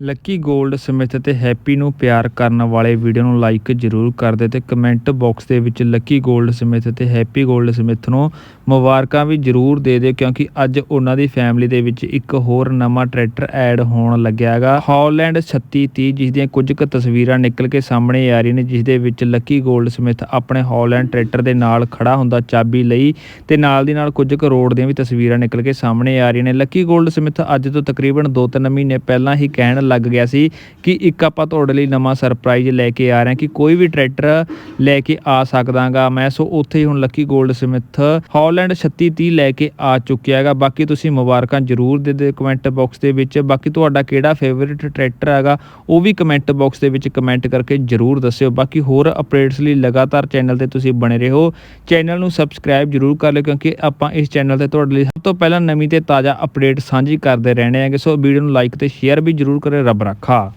Lucky Goldsmith ਅਤੇ Happy ਨੂੰ ਪਿਆਰ ਕਰਨ ਵਾਲੇ ਵੀਡੀਓ ਨੂੰ ਲਾਈਕ ਜ਼ਰੂਰ ਕਰ ਦੇ ਤੇ ਕਮੈਂਟ ਬਾਕਸ ਦੇ ਵਿੱਚ ਲੱਕੀ ਗੋਲਡ ਸਮਿਥ ਅਤੇ ਹੈਪੀ ਗੋਲਡ ਸਮਿਥ ਨੂੰ ਮੁਬਾਰਕਾਂ ਵੀ ਜ਼ਰੂਰ ਦੇ ਦਿਓ ਕਿਉਂਕਿ ਅੱਜ ਉਹਨਾਂ ਦੀ ਫੈਮਿਲੀ ਦੇ ਵਿੱਚ ਇੱਕ ਹੋਰ ਨਵਾਂ ਟਰੈਕਟਰ ਐਡ ਹੋਣ ਲੱਗਿਆ ਹੈਗਾ। ਹੌਲੈਂਡ 3630 ਜਿਸ ਦੀਆਂ ਕੁਝ ਕੁ ਤਸਵੀਰਾਂ ਨਿਕਲ ਕੇ ਸਾਹਮਣੇ ਆ ਰਹੀਆਂ ਨੇ ਜਿਸ ਦੇ ਵਿੱਚ ਲੱਕੀ ਗੋਲਡ ਸਮਿਥ ਆਪਣੇ ਹੌਲੈਂਡ ਟਰੈਕਟਰ ਦੇ ਨਾਲ ਖੜਾ ਹੁੰਦਾ ਚਾਬੀ ਲਈ ਤੇ ਨਾਲ ਦੀ ਨਾਲ ਕੁਝ ਕੁ ਰੋਡ ਦੀਆਂ ਵੀ ਤਸਵੀਰਾਂ ਨਿਕਲ ਕੇ ਸਾਹਮਣੇ ਆ ਰਹੀਆਂ ਨੇ। ਲੱਕੀ ਗੋਲਡ ਸਮਿਥ ਅੱਜ ਤੋਂ ਤਕਰੀਬਨ 2-3 ਮਹੀਨੇ ਪਹਿਲਾਂ ਹੀ ਕਹਿਣ ਲੱਗ ਗਿਆ ਸੀ ਕਿ ਇੱਕ ਆਪਾਂ ਤੁਹਾਡੇ ਲਈ ਨਵਾਂ ਸਰਪ੍ਰਾਈਜ਼ ਲੈ ਕੇ ਆ ਰਹੇ ਹਾਂ ਕਿ ਕੋਈ ਵੀ ਟਰੈਕਟਰ ਲੈ ਕੇ ਆ ਸਕਦਾਗਾ। ਮੈਂ ਸੋ ਉੱਥੇ ਹੀ ਹੁਣ ਲੱਕੀ 골ਡ ਸਮਿਥ ਹਾਲੈਂਡ 3630 ਲੈ ਕੇ ਆ ਚੁੱਕਿਆ ਹੈਗਾ। ਬਾਕੀ ਤੁਸੀਂ ਮੁਬਾਰਕਾਂ ਜ਼ਰੂਰ ਦੇ ਦਿਓ ਕਮੈਂਟ ਬਾਕਸ ਦੇ ਵਿੱਚ। ਬਾਕੀ ਤੁਹਾਡਾ ਕਿਹੜਾ ਫੇਵਰਿਟ ਟਰੈਕਟਰ ਹੈਗਾ, ਉਹ ਵੀ ਕਮੈਂਟ ਬਾਕਸ ਦੇ ਵਿੱਚ ਕਮੈਂਟ ਕਰਕੇ ਜ਼ਰੂਰ ਦੱਸਿਓ। ਬਾਕੀ ਹੋਰ ਅਪਡੇਟਸ ਲਈ ਲਗਾਤਾਰ ਚੈਨਲ ਤੇ ਤੁਸੀਂ ਬਣੇ ਰਹੋ। ਚੈਨਲ ਨੂੰ ਸਬਸਕ੍ਰਾਈਬ ਜ਼ਰੂਰ ਕਰ ਲਿਓ ਕਿਉਂਕਿ ਆਪਾਂ ਇਸ ਚੈਨਲ ਤੇ ਤੁਹਾਡੇ ਲਈ ਸਭ ਤੋਂ ਪਹਿਲਾਂ ਨਵੀਂ ਤੇ ਤਾਜ਼ਾ ਅਪਡੇਟ ਸਾਂਝੀ ਕਰਦੇ ਰਹਿਣੇ ਹੈਗੇ। ਸੋ ਵੀਡੀਓ ਨੂੰ ਲਾਈਕ ਤੇ ਸ਼ੇਅਰ ਵੀ ਜ਼ਰੂਰ ਕਰਿਓ। para cá